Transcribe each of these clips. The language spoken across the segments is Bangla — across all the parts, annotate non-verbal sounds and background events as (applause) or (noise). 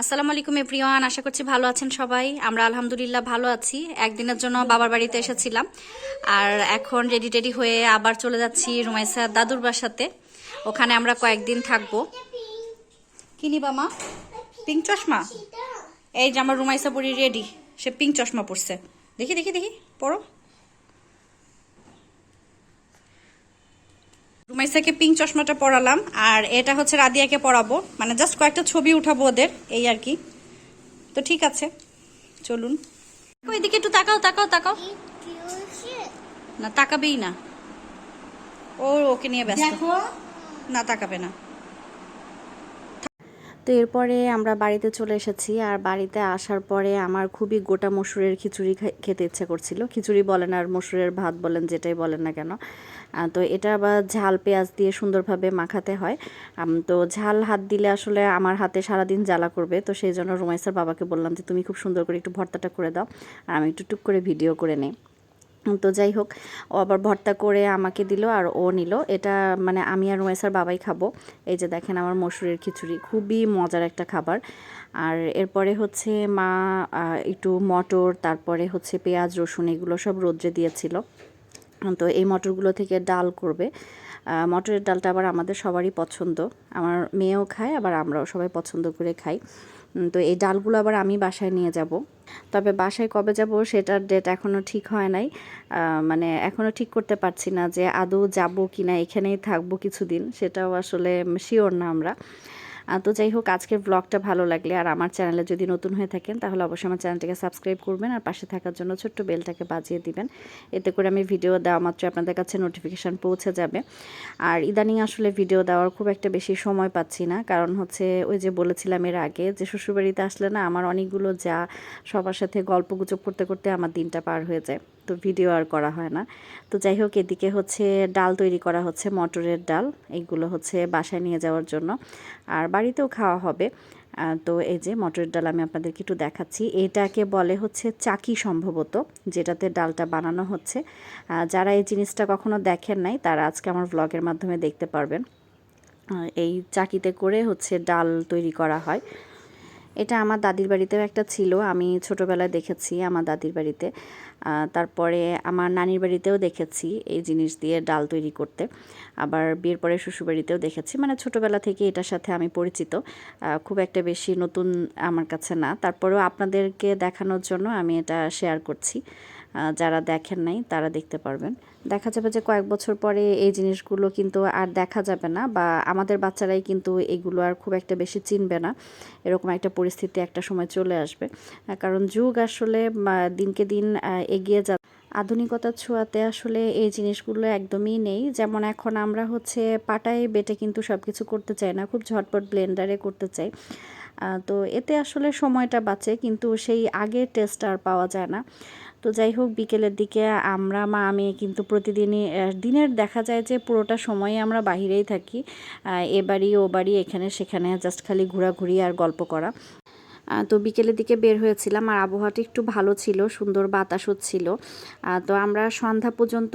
আসসালামু আলাইকুম, এভরিওয়ান। আশা করছি ভালো আছেন সবাই। আমরা আলহামদুলিল্লাহ ভালো আছি। একদিনের জন্য বাবার বাড়িতে এসেছিলাম। আর এখন রেডি টেডি হয়ে আবার চলে যাচ্ছি রুমাইসা দাদুর বাসাতে। ওখানে আমরা কয়েকদিন থাকব। কি নিবা মা? পিঙ্ক চশমা? এই যে আমার রুমাইসা পরি রেডি সে পিঙ্ক চশমা পরছে। দেখি দেখি দেখি। পড়ো রুমাইসাকে পিঙ্ক চশমাটা পরালাম আর এটা হচ্ছে রাদিয়াকে পরাবো। মানে জাস্ট কয়েকটা ছবি উঠাবো ওদের এই আর কি। তো ঠিক আছে চলুন। ওইদিকে একটু তাকাও তাকাও তাকাও। না তাকাবেই না। ও ওকে নিয়ে ব্যস্ত। না তাকাবে না। তো এরপরে আমরা বাড়িতে চলে এসেছি। আর বাড়িতে আসার পরে আমার খুবই গোটা মসুরের খিচুড়ি খেতে ইচ্ছে করছিল। খিচুড়ি বলেন আর মসুরের ভাত বলেন, যেটাই বলেন না কেন। তো এটা আবার ঝাল পেঁয়াজ দিয়ে সুন্দরভাবে মাখাতে হয়। তো ঝাল হাত দিলে আসলে আমার হাতে সারাদিন জ্বালা করবে। তো সেই জন্য রুমাইসার বাবাকে বললাম যে, তুমি খুব সুন্দর করে একটু ভর্তাটা করে দাও। আর আমি একটু টুক করে ভিডিও করে নেই। তো যাই হোক, ও আবার ভর্তা করে আমাকে দিল আর ও নিল। এটা মানে আমি আর রুমেসার বাবাই খাব। এই যে দেখেন আমার মসুরের খিচুড়ি, খুবই মজার একটা খাবার। আর এরপরে হচ্ছে মা একটু মটর, তারপরে হচ্ছে পেঁয়াজ, রসুন, এগুলো সব রোদ্রে দিয়েছিল। তো এই মটরগুলো থেকে ডাল করবে। মটরের ডালটা আবার আমাদের সবারই পছন্দ। আমার মেয়েও খায়, আবার আমরাও সবাই পছন্দ করে খাই। তো এই ডালগুলো আবার আমি বাসায় নিয়ে যাব। তবে বাসায় কবে যাব সেটার ডেট এখনও ঠিক হয় নাই। মানে এখনও ঠিক করতে পারছি না যে আদৌ যাব কি না এখানেই থাকব কিছুদিন, সেটাও আসলে শিওর না আমরা। তো যাই হোক, আজকের ব্লগটা ভালো লাগলে আর আমার চ্যানেলে যদি নতুন হয়ে থাকেন, তাহলে অবশ্যই আমার চ্যানেলটাকে সাবস্ক্রাইব করবেন আর পাশে থাকার জন্য ছোট্ট বেলটাকে বাজিয়ে দিবেন। এতে করে আমি ভিডিও দেওয়া মাত্র আপনাদের কাছে নোটিফিকেশান পৌঁছে যাবে। আর ইদানিং আসলে ভিডিও দেওয়ার খুব একটা বেশি সময় পাচ্ছি না, কারণ হচ্ছে ওই যে বলেছিলাম এর আগে যে শ্বশুরবাড়িতে আসলে না আমার অনেকগুলো যা সবার সাথে গল্প গুজব করতে করতে আমার দিনটা পার হয়ে যায়, তো ভিডিও আর করা হয় না। তো যাই হোক, এদিকে হচ্ছে ডাল তৈরি করা হচ্ছে, মটরের ডাল এইগুলো হচ্ছে বাসায় নিয়ে যাওয়ার জন্য। আর বাড়িতেও খাওয়া হবে। তো এই যে মটরের ডাল আমি আপনাদেরকে একটু দেখাচ্ছি। এটাকে বলে হচ্ছে চাকি সম্ভবত, যেটাতে ডালটা বানানো হচ্ছে। যারা এই জিনিসটা কখনো দেখেন নাই, তারা আজকে আমার ব্লগের মাধ্যমে দেখতে পারবেন। এই চাকিতে করে হচ্ছে ডাল তৈরি করা হয়। এটা আমার দাদির বাড়িতেও একটা ছিল, আমি ছোটোবেলায় দেখেছি আমার দাদির বাড়িতে। তারপরে আমার নানির বাড়িতেও দেখেছি এই জিনিস দিয়ে ডাল তৈরি করতে। আবার বিয়ের পরে শ্বশুরবাড়িতেও দেখেছি মানে ছোটোবেলা থেকে এটার সাথে আমি পরিচিত। খুব একটা বেশি নতুন আমার কাছে না। তারপরেও আপনাদেরকে দেখানোর জন্য আমি এটা শেয়ার করছি। যারা দেখেন নাই, তারা দেখতে পারবেন। দেখা যাবে যে কয়েক বছর পরে এই জিনিসগুলো কিন্তু আর দেখা যাবে না বা আমাদের বাচ্চারাই কিন্তু এগুলো আর খুব একটা বেশি চিনবে না। এরকম একটা পরিস্থিতি একটা সময় চলে আসবে। কারণ যুগ আসলে দিনকে দিন এগিয়ে যা আধুনিকতার ছোঁয়াতে আসলে এই জিনিসগুলো একদমই নেই। যেমন এখন আমরা হচ্ছে পাটায় বেটে কিন্তু সব কিছু করতে চাই না, খুব ঝটপট ব্লেন্ডারে করতে চাই। তো এতে আসলে সময়টা বাঁচে, কিন্তু সেই আগের টেস্ট আর পাওয়া যায় না। তো যাই হোক, বিকেলের দিকে আমরা, মা, আমি কিন্তু প্রতিদিনই দিনের দেখা যায় যে পুরোটা সময় আমরা বাহিরেই থাকি। এ বাড়ি, ও বাড়ি, এখানে, সেখানে জাস্ট খালি ঘোরাঘুরি আর গল্প করা। তো বিকেলের দিকে বের হয়েছিলাম আর আবহাওয়াটা একটু ভালো ছিল, সুন্দর বাতাস হচ্ছিল। তো আমরা সন্ধ্যা পর্যন্ত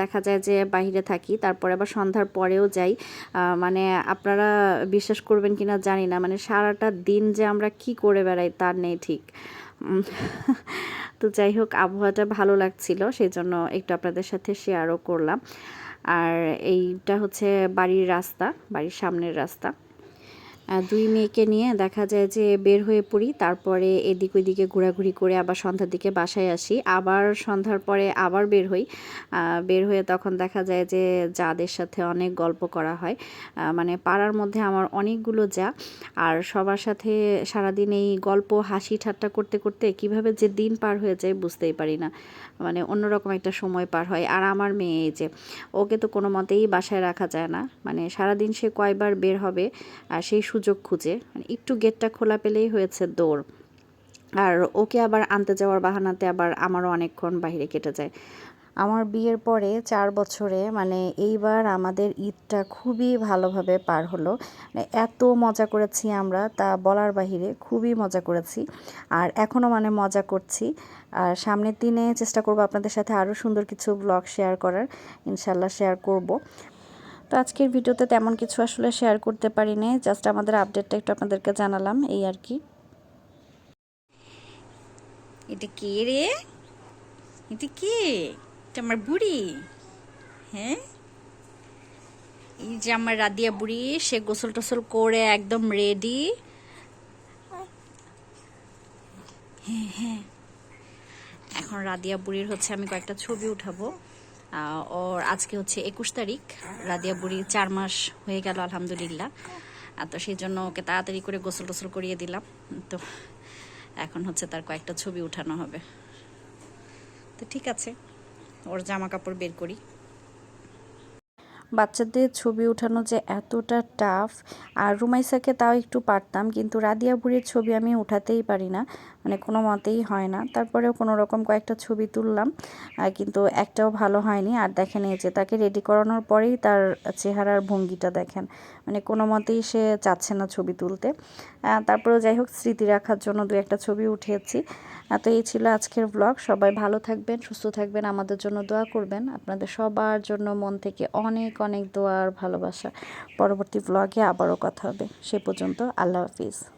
দেখা যায় যে বাইরে থাকি, তারপরে আবার সন্ধ্যার পরেও যাই। মানে আপনারা বিশ্বাস করবেন কিনা জানি না মানে সারাটা দিন যে আমরা কি করে বেড়াই তার নেই ঠিক। (laughs) তো যাই হোক, আবহাওয়াটা ভালো লাগছিল সেই জন্য একটু আপনাদের সাথে শেয়ারও করলাম। আর এইটা হচ্ছে বাড়ির রাস্তা, বাড়ির সামনের রাস্তা। দুই মেয়েকে নিয়ে দেখা যায় যে বের হয়ে পড়ি, তারপরে এদিক ওইদিকে ঘোরাঘুরি করে আবার সন্ধ্যার দিকে বাসায় আসি। আবার সন্ধ্যার পরে আবার বের হই। বের হয়ে তখন দেখা যায় যে যাদের সাথে অনেক গল্প করা হয়। মানে পাড়ার মধ্যে আমার অনেকগুলো যা। আর সবার সাথে সারাদিন এই গল্প, হাসি, ঠাট্টা করতে করতে কীভাবে যে দিন পার হয়ে যায় বুঝতেই পারি না। মানে অন্যরকম একটা সময় পার হয়। আর আমার মেয়ে এই যে, ওকে তো কোনো মতেই বাসায় রাখা যায় না। মানে সারাদিন সে কয়বার বের হবে, আর সেই সুযোগ খুঁজে মানে একটু গেটটা খোলা পেলেই হয়েছে দৌড়। আর ওকে আবার আনতে যাওয়ার বাহানাতে আবার আমারও অনেকক্ষণ বাইরে কেটে যায়। আমার বিয়ের পরে চার বছরে মানে এইবার আমাদের ঈদটা খুবই ভালোভাবে পার হলো। মানে এত মজা করেছি আমরা, তা বলার বাহিরে খুবই মজা করেছি। আর এখনও মানে মজা করছি। আর সামনের দিনে চেষ্টা করব আপনাদের সাথে আরও সুন্দর কিছু ব্লগ শেয়ার করার। ইনশাল্লাহ শেয়ার করব। তো আজকের ভিডিওতে তেমন কিছু আসলে শেয়ার করতে পারিনি জাস্ট আমাদের আপডেটটা একটু আপনাদেরকে জানালাম, এই আর কি। এটা কে রে? এটা কে? এটা আমার বুড়ি? হ্যাঁ? এই যে আমার রাদিয়া বুড়ি, সে গোসল টোসল করে একদম রেডি হ্যাঁ হ্যাঁ। এখন রাদিয়া বুড়ির হচ্ছে আমি কয়েকটা ছবি উঠাবো। ওর আজকে হচ্ছে একুশ তারিখ। রাদিয়া বুড়ি চার মাস হয়ে গেল, আলহামদুলিল্লাহ। তো সেই জন্য ওকে তাড়াতাড়ি করে গোসল টোসল করিয়ে দিলাম। তো এখন হচ্ছে তার কয়েকটা ছবি উঠানো হবে। তো ঠিক আছে, ওর জামা কাপড় বের করি। বাচ্চাদের ছবি ওঠানো যে এতটা টাফ আর রুমাইসাকে তাও একটু পারতাম কিন্তু রাদিয়া বুড়ির ছবি আমি উঠাতেই পারি না। মানে কোনো মতেই হয় না। তারপরেও কোনো রকম কয়েকটা ছবি তুললাম কিন্তু একটাও ভালো হয়নি। আর দেখেন এই যে তাকে রেডি করানোর পরেই তার চেহারার ভঙ্গিটা দেখেন। মানে কোনো মতেই সে চাচ্ছে না ছবি তুলতে। আহ, তারপরেও যাই হোক স্মৃতি রাখার জন্য দু একটা ছবি উঠিয়েছি। তো এই ছিল আজকের ব্লগ সবাই ভালো থাকবেন সুস্থ থাকবেন আমাদের জন্য দোয়া করবেন। আপনাদের সবার জন্য মন থেকে অনেক অনেক দোয়া আর ভালোবাসা। পরবর্তী ব্লগে আবারও কথা হবে। সে পর্যন্ত আল্লাহ হাফিজ।